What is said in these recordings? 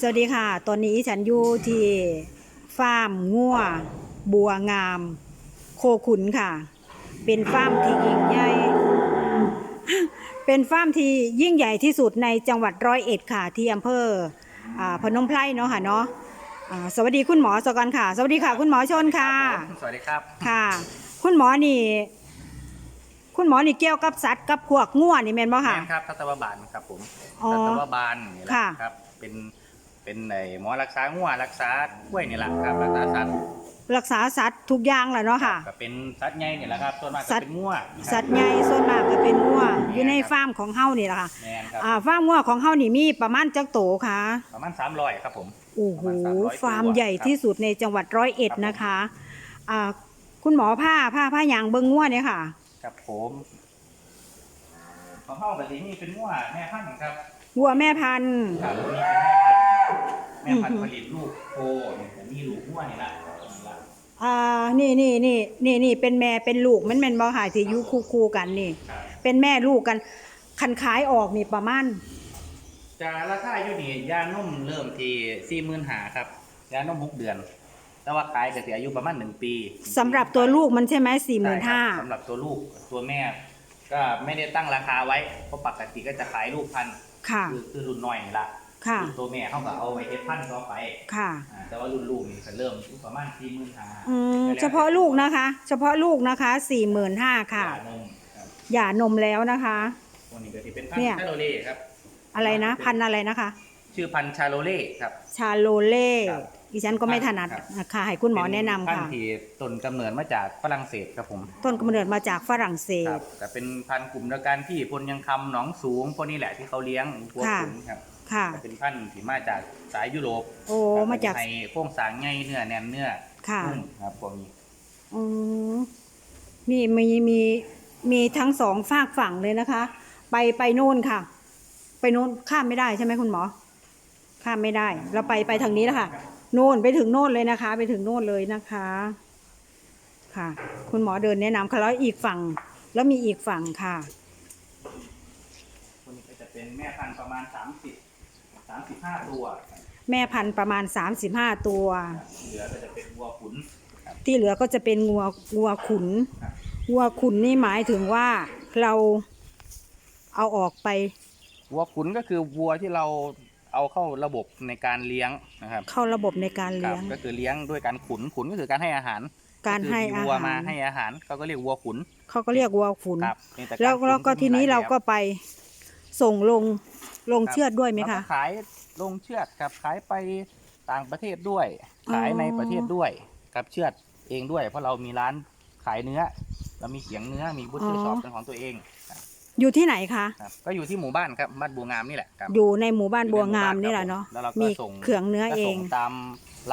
สวัสดีค่ะ ตอนนี้ฉันอยู่ที่ฟาร์มงัวบัวงาม โคขุนค่ะ เป็นฟาร์มที่ยิ่งใหญ่ เป็นฟาร์มที่ยิ่งใหญ่ที่สุดในจังหวัดร้อยเอ็ดค่ะ ที่อำเภออ่าพนมไพรเนาะค่ะเนาะอ่าสวัสดีคุณหมอสกอนค่ะ สวัสดีค่ะ คุณหมอชนค่ะ สวัสดีครับ ค่ะ คุณหมอนี่ คุณหมอนี่เกี่ยวกับสัตว์กับพวกงัวนี่แม่นบ่ค่ะแม่นครับทัตวบาลครับผมอ๋อทัตวบาลนี่แหละค่ะครับเป็น เป็นไอหมอรักษางัวรักษากล้วยนี่แหละครับรักษาสัตว์รักษาสัตว์ทุกอย่างแหละเนาะค่ะ ก็เป็นสัตว์ใหญ่นี่แหละครับส่วนมากสัก็ตว์เป็นงัวครับสัตว์ใหญ่ส่วนมากก็เป็นงัวอยู่ในฟาร์มของเฮานี่แหละค่ะแม่นครับอ่าฟาร์มงัวของเฮานี่มีประมาณจักโตค่ะประมาณสามร้อยครับผมโอ้โหประมาณ300ฟาร์มใหญ่ที่สุดในจังหวัดร้อยเอ็ดครับผมนะคะอ่าคุณหมอผ้าผ้าผ้ายางเบิงงัวเนี่ยค่ะครับผมของห้องแบบนี้นี่เป็นงัวแม่พันธุ์ครับวัวแม่พันธุ์ครับนี่เป็น แม่พันธุ์แม่พันธุ์ผลิตลูกโคเนี่ยแต่มีลูกงัวนี่แหละนี่ละอ่านี่นี่นี่นี่นี่เป็นแม่เป็นลูกมันแม่นบ่ค่ะที่อยู่คู่คู่ๆกันนี่ ครับเป็นแม่ลูกกันคันขายออกนี่ประมาณจะราคาอยู่นี่ยานุ่มเริ่มที่สี่หมื่นหาครับยานุ่มหกเดือน แต่ว่าขายก็เสียอายุประมาณหนึ่งปีสำหรับตัวลูกมันใช่ไหมสี่หมื่นใช่ห้าครับสำหรับตัวลูกตัวแม่ ก็ไม่ได้ตั้งราคาไว้เพราะปกติก็จะขายลูกพันธุ์ค่ะ คือคือรุ่นน้อยนี่ละ ค่ะ รุ่นตัวแม่เขาก็เอาไว้เฮ็ดพันธุ์ต่อไปค่ะ อ่าแต่ว่ารุ่นลูกนี่ก็เริ่มอยู่ประมาณสี่หมื่นหาอืมเฉพาะลูกนะคะ เฉพาะลูกนะคะสี่หมื่นห้าค่ะยานมครับหย่านมแล้วนะคะ ตัวนี้ก็ที่เป็นพันเนี่ย ธุ์ชาโลเล่ครับ อะไรนะ พันธุ์อะไรนะคะ ชื่อพันธุ์ชาโลเล่ครับ ชาโลเล่ครับดิฉันก็ไม่ถนัดครับ ค่ะให้คุณหมอแนะนำเป็พันค่ะ ธุ์ที่ต้นกำเนิดมาจากฝรั่งเศสครับผมต้นกำเนิดมาจากฝรั่งเศคสรับแต่เป็นพันธุ์กลุ่มเดียวกันที่พลยังคำหนองสูงพวกนี้แหละที่เขาเลี้ยงพวกค่ะขุนครับ ค่ะแต่เป็นพันธุ์ที่มาจากสายยุโรปโอ้ครับมาจากไทยโครงสร้างง่ายเนื้อแน่นเนื้อค่ะ นุ่มครับพวกนี้อืมนี่มีมีมีทั้งสองฝากฝั่งเลยนะคะ ไปไปโน่นค่ะ ไปโน่นข้ามไม่ได้ใช่ไหมคุณหมอ ข้ามไม่ได้ เราไปไปทางนี้แล้วค่ะโน่นไปถึงโน่นเลยนะคะ ไปถึงโน่นเลยนะคะ ค่ะ คุณหมอเดินแนะนำค่ะแล้วอีกฝั่ง แล้วมีอีกฝั่งค่ะ พวกนี้ก็จะเป็นแม่พันธุ์ประมาณ 30 35ตัวครับแม่พันธุ์ประมาณ 35 ตัว เหลือก็จะเป็นวัวขุนครับที่เหลือก็จะเป็นงัวงัวขุนครับงัวขุนนี่หมายถึงว่าเราเอาออกไปวัวขุนก็คือวัวที่เราเอาเข้าระบบในการเลี้ยงนะครับเข้าระบบในการครัเลี้บยง ก็คือเลี้ยงด้วยการขุนขุนก็คือการให้อาหารการให้คือมีอาวัวหามารให้อาหารเขาก็เรียกวัวขุนเขาก็เรียกวัวขุน ครับนี่ต่ารแล้วขุนแล้วก็มีทีนี้หลยเราก็แบบไป ส่งลงลงครับเชือดด้วยไหมแล้วคะก็ขายลงเชือดครับขายไปต่างประเทศด้วยอ๋อขายในประเทศด้วยกับเชือดเองด้วย เพราะเรามีร้านขายเนื้อ เรามีเขียงเนื้อมีบุชเชอร์ช็อปเป็นของตัวเองครับอยู่ที่ไหนคะ ครับก็อยู่ที่หมู่บ้านครับบ้านบัวงามนี่แหละครับอยู่ในหมู่บ้านอยู่บัวในหมู่งามบ้านนี่แหครัละบเนาะแล้วเราก็มีส่งเขืองเนื้อก็เอส่งงตาม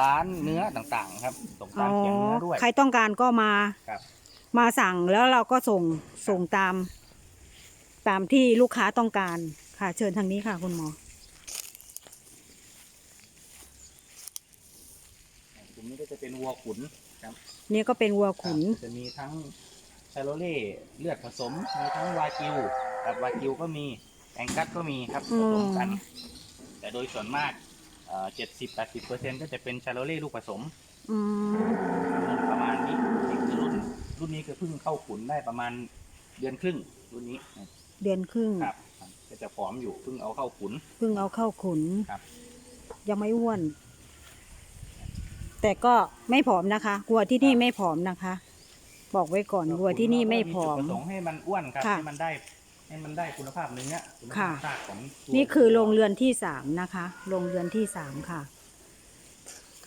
ร้านเนื้อต่างๆ ครับส่งอ๋ตาอมเขียงเนื้อด้วย ใครต้องการก็มา ครับ มาสั่งแล้วเราก็ส่งส่งตาม ตามที่ลูกค้าต้องการค่ะ เชิญทางนี้ค่ะคุณหมอตรงนี้ก็จะเป็นวัวขุนครับนี่ก็เป็นวัวขุนครับจะมีทั้งชาโลเล่เลือดผสมมีทั้งวากิวกับวากิวก็มีแองกัสก็มีครับอืผมสมกัน แต่โดยส่วนมากเจ็ดสิบแปดสิบเปอร์เซ็นก็จะเป็นชาโลเล่ลูกผสมอืมรุ่นประมาณนี้นี่คือรุ่นรุ่นนี้คือเพิ่งเข้าขุนได้ประมาณเดือนครึ่งรุ่นนี้ เดือนครึ่งครับก็จะผอมอยู่เพิ่งเอาเข้าขุน เพิ่งเอาเข้าขุนครับ ยังไม่อ้วน แต่ก็ไม่ผอมนะคะวัวที่นี่ไม่ผอมนะคะ บอกไว้ก่อนวัวที่นี่ไม่ผอมจุดประสงค์ให้มันอ้วนครับค่ะให้มันได้ให้มันได้คุณภาพเนื้อคุณภาค่ะพซากของตัวนี่คือโรงเรือนที่สามนะคะโรงเรือนที่สามค่ะ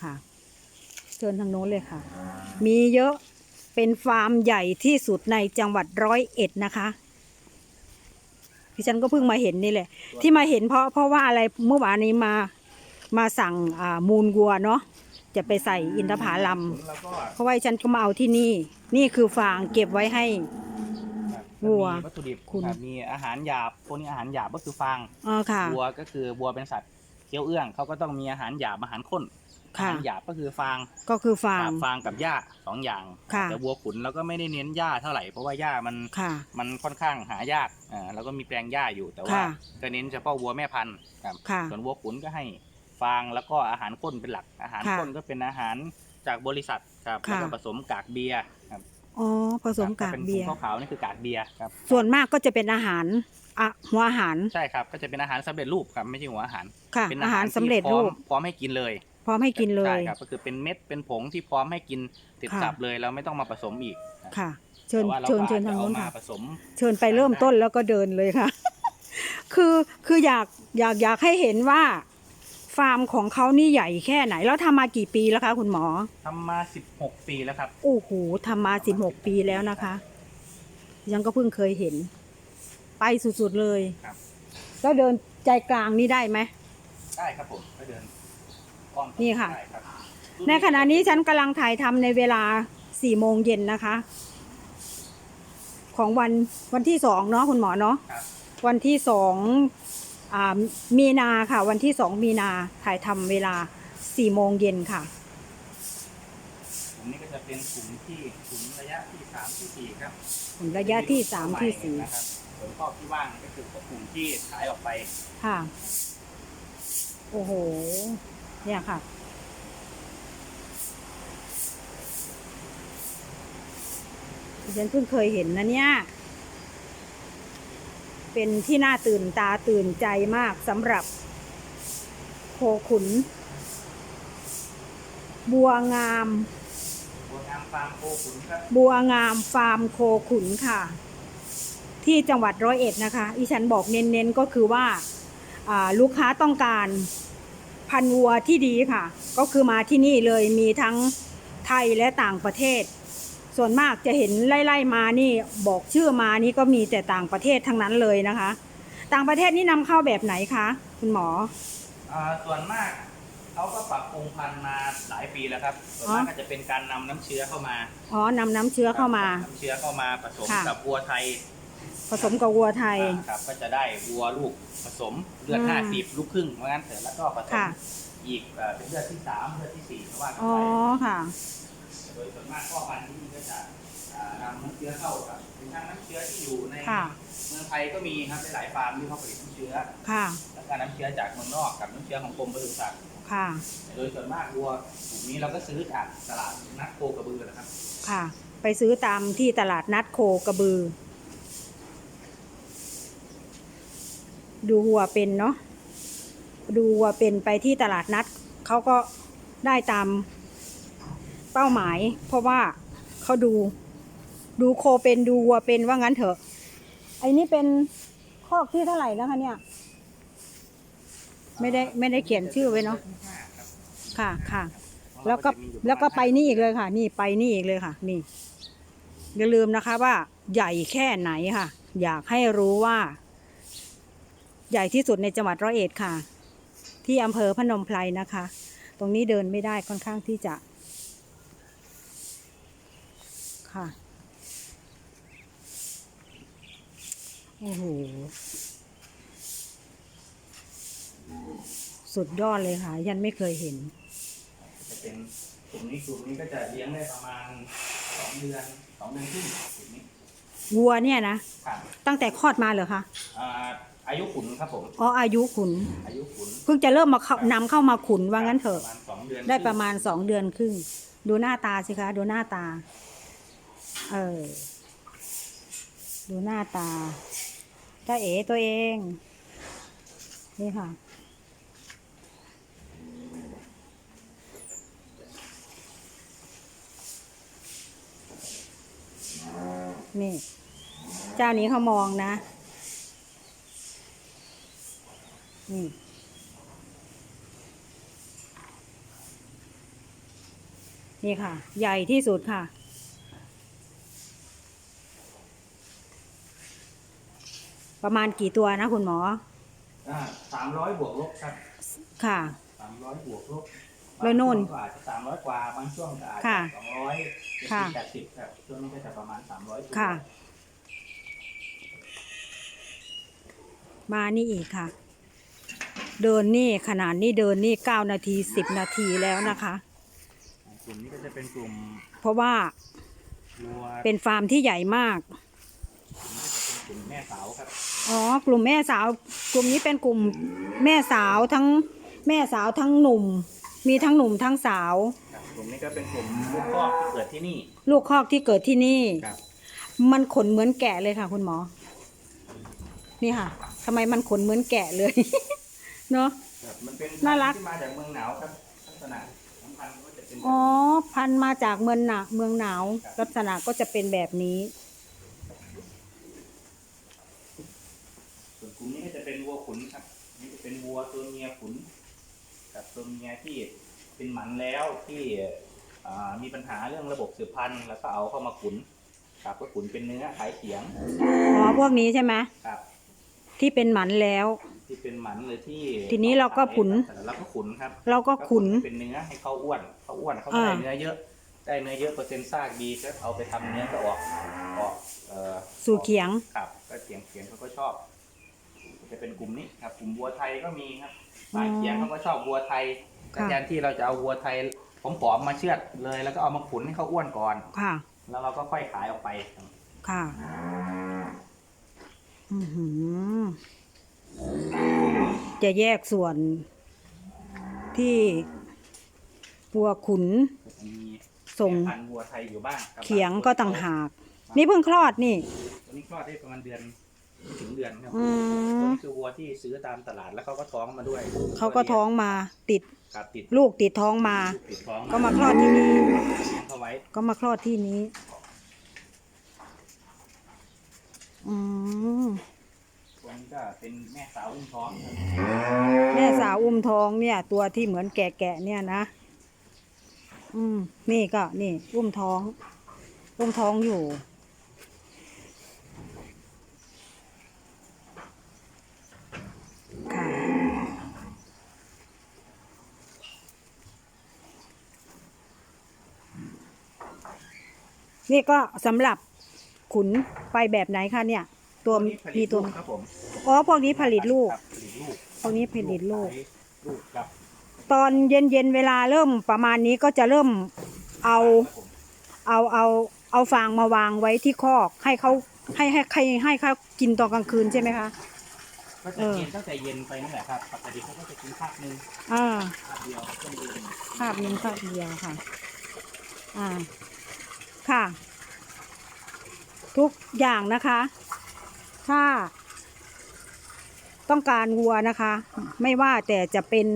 ค่ะเชิญทางโน้นเลยค่ะ มีเยอะเป็นฟาร์มใหญ่ที่สุดในจังหวัดร้อยเอ็ดนะคะ พี่ฉันก็เพิ่งมาเห็นนี่แหละ ที่มาเห็นเพราะเพราะว่าอะไรเมื่อวานนี้มามาสั่งอ่ามูลวัวเนาะจะไปใส่อินทผลัมแล้วก็เพราะว่าฉันก็มาเอาที่นี่ นี่คือฟางเก็บไว้ให้ วัวมีวัตถุดิบคุณ ครับมีอาหารหยาบพวกนี้อาหารหยาบก็คือฟางอ๋อค่ะ วัวก็คือวัวเป็นสัตว์ เคี้ยวเอื้องเขาก็ต้องมีอาหารหยาบอาหารข้นอาค่ะ หารหยาบก็คือฟางก็คือฟางครับฟางกับหญ้าสองอย่างค่ะ แต่วัวขุนเราก็ไม่ได้เน้นหญ้าเท่าไหร่เพราะว่าหญ้ามันค่ะ มันค่อนข้างหายากอ่าแล้วก็มีแปลงหญ้าอยู่แต่ว่าค่ะ ก็เน้นเฉพาะวัวแม่พันธุ์ครับ ค่ะ ส่วนวัวขุนก็ให้ฟางแล้วก็อาหารข้นเป็นหลัก อาหารค่ะข้นก็เป็นอาหารจากบริษัทครับค่ะ แล้วก็ผสมกากเบียร์ครับอ๋อผสมคกาบกเป็นเบียร์ ถุงขาวๆนี่คือกากเบียร์ครับส่วนมากก็จะเป็นอาหาร อะหัวอาหาร ใช่ครับ ก็จะเป็นอาหารสำเร็จรูปครับไม่ใช่หัวอาหาร ค่ะเป็นอาหารที่สำเร็จพอรูมปพร้อมให้กินเลย พร้อมให้กินเลใช่ยครับก็คือเป็นเม็ดเป็นผงที่พร้อมให้กินติดค่ะสับเลยเราไม่ต้องมาผสมอีกค่ะ เชิญแต่ว่าเราเชิญก็เชิญอาจจะทางโน้นเอมาค่ะผสมเชิญไปเริ่มต้นแล้วก็เดินเลยค่ะ คือคืออยากอยากอยากให้เห็นว่าฟาร์มของเขานี่ใหญ่แค่ไหน แล้วทำมากี่ปีแล้วคะ คุณหมอทำมา16ปีแล้วครับโอ้โหทำมาสิบหกปีแล้วนะคะ ยังก็เพิ่งเคยเห็น ไปสุดๆเลยครับ แล้วเดินใจกลางนี่ได้ไหม ได้ครับผมก็เดินอ้อมนี่ค่ะ ได้รับในขณะนี้ฉันกำลังถ่ายทำในเวลาสี่โมงเย็นนะคะ ของวันวันที่สองเนาะคุณหมอเนาะครับ วันที่สองอ่ามีนาค่ะ วันที่สองมีนาถ่ายทำเวลาสี่โมงเย็นค่ะกลุ่ม นี้ก็จะเป็นกลุ่มที่กลุ่มระยะที่สามที่สี่ครับระยะที่สามที่สี่นะครับส่วนรอบที่ว่างก็คือกลุ่มที่ขายออกไป ค่ะ โอ้โห เนี่ยค่ะดิฉันเพิ่งเคยเห็นนะเนี่ย เป็นที่น่าตื่นตาตื่นใจมากสำหรับโคขุน บัวงามบัวงาม ฟาร์มโคขุนครับบัวงามฟาร์มโคขุนค่ะ ที่จังหวัดร้อยเอ็ดนะคะอีฉันบอกเน้นๆก็คือว่าอ่าลูกค้าต้องการพันธุ์วัวที่ดีค่ะ ก็คือมาที่นี่เลยมีทั้งไทยและต่างประเทศ ส่วนมากจะเห็นไล่ๆมานี่บอกชื่อมานี่ก็มีแต่ต่างประเทศทั้งนั้นเลยนะคะ ต่างประเทศนี่นำเข้าแบบไหนคะคุณหมออ่าส่วนมาก เขาก็ปรับปรุงพันธุ์มาหลายปีแล้วครับส่วนมากอ๋อก็จะเป็นการนำน้ำเชื้อเข้ามาอ๋อนำน้ำเชื้อเข้ามา น้ำเชื้อเข้ามาผสมค่ะ กับวัวไทยผสมกับวัวไทย อ่าครับ ก็จะได้วัวลูกผสมเลือดอืม ห้าสิบลูกครึ่งเพราะงั้นเสร็จแล้วก็ผสมค่ะอีกเอ่อเป็นเลือดที่สามเลือดที่สี่เพราะว่ากันอ๋อไปค่ะ โดยส่วนมากพ่อพันธุ์ที่นี่ก็จะอ่านำน้ำเชื้อเข้าครับเป็นทั้งน้ำเชื้อที่อยู่ในค่ะ เมืองไทยก็มีครับหลายๆฟาร์มที่เขาผลิตน้ำเชื้อ ค่ะ แล้วก็น้ำเชื้อจากเมืองนอกกับน้ำเชื้อของกรมปศุสัตว์ ค่ะ โดยส่วนมากวัวกลุ่มนี้เราก็ซื้อจากตลาดนัดโคกระบือนะครับ ค่ะ ไปซื้อตามที่ตลาดนัดโคกระบือ ดูวัวเป็นเนาะดูวัวเป็นไปที่ตลาดนัดเขาก็ได้ตามเป้าหมาย เพราะว่าเขาดูดูโคเป็นดูวัวเป็นว่างั้นเถอะไอ้นี่เป็นคอกที่เท่าไหร่นะคะเนี่ย ไม่ได้ไม่ได้เขียนชื่อไว้เนาะค่ะค่ะ แล้วก็แล้วก็ไปนี่อีกเลยค่ะ นี่ไปนี่อีกเลยค่ะ นี่อย่าลืมนะคะว่าใหญ่แค่ไหนค่ะ อยากให้รู้ว่า ใหญ่ที่สุดในจังหวัดร้อยเอ็ดค่ะ ที่อำเภอพนมไพรนะคะ ตรงนี้เดินไม่ได้ค่อนข้างที่จะ ค่ะโอ้โห สุดยอดเลยค่ะ ยันไม่เคยเห็น จะเป็นกลุ่มนี้กลุ่มนี้ก็จะเลี้ยงได้ประมาณสองเดือนสองเดือนครึ่งกลุ่มนี้วัวเนี่ยนะ ครับตั้งแต่คลอดมาเหรอคะอ่าอายุขุนครับผมอ๋ออายุขุน อายุขุนเพิ่งจะเริ่มมาเข้านำเข้ามาขุนว่างั้นเถอะ ประมาณสองเดือนได้ประมาณสองเดือนครึ่ง ดูหน้าตาสิคะ ดูหน้าตา เออ ดูหน้าตาจ้าเอ๋ตัวเอง นี่ค่ะ นี่ เจ้านี้เขามองนะ นี่ นี่ค่ะ ใหญ่ที่สุดค่ะ ประมาณกี่ตัวนะคุณหมอสามร้อยบวกลบครับ ค่ะสามร้อยบวกลบ แล้วโน่นบางช่วงก็อาจจะสามร้อยกว่าบางช่วงก็อาจจะค่ะสองร้อยเจ็ดค่ะ สิบแปดสิบครับช่วงนี้ก็จะประมาณสามร้อยค่ะ มานี่อีกค่ะ เดินนี่ขนาดนี้เดินนี่เก้านาทีสิบนาทีแล้วนะคะ กลุ่มนี้ก็จะเป็นกลุ่มเพราะว่าวัวเป็นฟาร์มที่ใหญ่มาก กลุ่มแม่สาวครับอ๋อกลุ่มแม่สาว กลุ่มนี้เป็นกลุ่มแม่สาวทั้งแม่สาวทั้งหนุ่ม มีทั้งหนุ่มทั้งสาว ครับกลุ่มนี้ก็เป็นกลุ่มลูกคอกที่เกิดที่นี่ลูกคอกที่เกิดที่นี่ ครับมันขนเหมือนแกะเลยค่ะ คุณหมอ นี่ค่ะทำไมมันขนเหมือนแกะเลย เนาะ ครับมันเป็นน่ารัก ที่มาจากเมืองหนาวครับลักษณะสำคัญก็จะเป็นแบบอ๋อ นี้พันธุ์มาจากเมืองหนาเมืองหนาวครับลักษณะก็จะเป็นแบบนี้ ส่วนกลุ่มนี้ก็จะเป็นวัวขุนครับนี่จะเป็นวัวตัวเมียขุน กับตัวเมียที่เป็นหมันแล้วที่อ่ามีปัญหาเรื่องระบบสืบพันธุ์แล้วก็เอาเข้ามาขุนครับก็ขุนเป็นเนื้อขายเสียงอ๋อพวกนี้ใช่ไหมครับที่เป็นหมันแล้ว ที่เป็นหมันหรือที่ ทีนี้เราก็ขุนเราก็ขุนครับ เราก็ขุนเป็นเนื้อให้เขาอ้วนเขาอ้วนเขาก็อ่าได้เนื้อเยอะ ได้เนื้อเยอะเปอร์เซ็นต์ซากดีก็เอาไปทำเนื้อก็ออกออกเอ่อสู่เขียงครับก็เขียงเขียงเขาก็ชอบ จะเป็นกลุ่มนี้ครับ กลุ่มวัวไทยก็มีครับสายเขียงเขาก็ชอบวัวไทยค่ะ แทนที่เราจะเอาวัวไทยผอมๆมาเชือดเลย แล้วก็เอามาขุนให้เขาอ้วนก่อน ค่ะ แล้วเราก็ค่อยขายออกไปครับค่ะ อือหือ จะแยกส่วนที่วัวขุนมีส่งแม่พันธุ์วัวไทยอยู่บ้างครับเขียงก็ต่างหาก นี่เพิ่งคลอดนี่ตัวนี้คลอดได้ประมาณเดือน ไม่ถึงเดือนครับอืตัวมนี้คือวัวที่ซื้อตามตลาดแล้วเขาก็ท้องมาด้วยเขาก็ท้องมาติดครับติดลูกติดท้องมาลูกติดท้องก็มาคลอดที่นี่ เลี้ยงเขาไว้ก็มาคลอดที่นี้ อืม ตัวนี้ก็เป็นแม่สาวอุ้มท้องครับแม่สาวอุ้มท้องเนี่ย ตัวที่เหมือนแก่ๆเนี่ยนะ อืม นี่ก็นี่ อุ้มท้อง อุ้มท้องอยู่ นี่ก็สำหรับขุนไปแบบไหนคะเนี่ย ตัวนี้ผมีลิตตัวลูกครับผมอ๋อพวกนี้ผลิตลูก ครับผลิตลูกพวกนี้ผลิตลูกขายลูกครับตอนเย็นเย็นๆเวลาเริ่มประมาณนี้ก็จะเริ่มเอาครับผมเอาเอาเอาฟางมาวางไว้ที่คอกให้เขาให้ให้ให้ให้เขากินตอนกลางคืนใช่ไหมคะ ก็เอจะอกินตั้งแต่เย็นไปนั่นแหละครับปกติเขาก็จะกินภาคหนึ่งอ่าภาคเดียวต้นเย็น ภาพนึงภาพเดียวค่ะ อ่า ค่ะ ทุกอย่างนะคะ ถ้า ต้องการวัวนะคะ ไม่ว่าแต่จะเป็น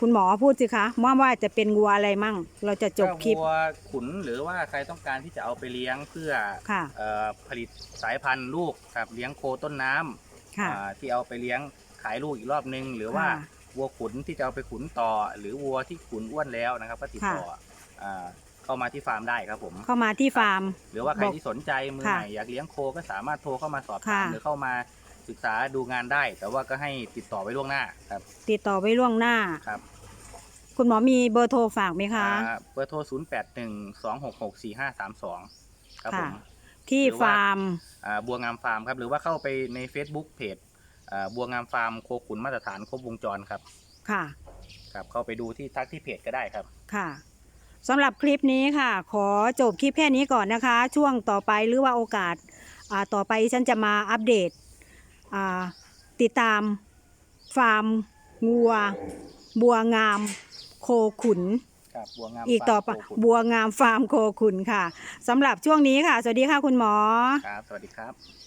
คุณหมอพูดสิคะว่าว่าจะเป็นวัวอะไรมั่ง เราจะจบคลิปก็วัวขุนหรือว่าใครต้องการที่จะเอาไปเลี้ยงเพื่อค่ะเอ่อผลิตสายพันธุ์ลูกครับเลี้ยงโคต้นน้ำค่ะอ่าที่เอาไปเลี้ยงขายลูกอีกรอบนึง หรือว่าค่ะวัวขุนที่จะเอาไปขุนต่อ หรือวัวที่ขุนอ้วนแล้วนะครับก็ติดต่ออ่า เข้ามาที่ฟาร์มได้ครับผม เข้ามาที่ฟาร์ม หรือว่าใครบอกที่สนใจมือค่ะใหม่อยากเลี้ยงโคก็สามารถโทรเข้ามาสอบถามค่ะหรือเข้ามาศึกษาดูงานได้ แต่ว่าก็ให้ติดต่อไว้ล่วงหน้าครับ ติดต่อไว้ล่วงหน้าครับคุณหมอมีเบอร์โทรฝากไหมคะอ่าเบอร์โทร 0 8 1 2 6 6 4 5 3 2 ครับผค่ะมที่หรือว่าฟาร์มอ่าบัวงามฟาร์มครับ หรือว่าเข้าไปใน Facebook เพจอ่าบัวงามฟาร์มโคขุนมาตรฐานครบวงจรครับ ค่ะ ครับเข้าไปดูที่ทักที่เพจก็ได้ครับ ค่ะ สำหรับคลิปนี้ค่ะ ขอจบคลิปแค่นี้ก่อนนะคะ ช่วงต่อไปหรือว่าโอกาสอ่าต่อไปฉันจะมาอัปเดตอ่าติดตามฟาร์มงัว บัวงามโคขุนครับบัวงามอีกต่อไปฟาร์มโคขุนบัวงามฟาร์มโคขุนค่ะสำหรับช่วงนี้ค่ะ สวัสดีค่ะคุณหมอครับสวัสดีครับ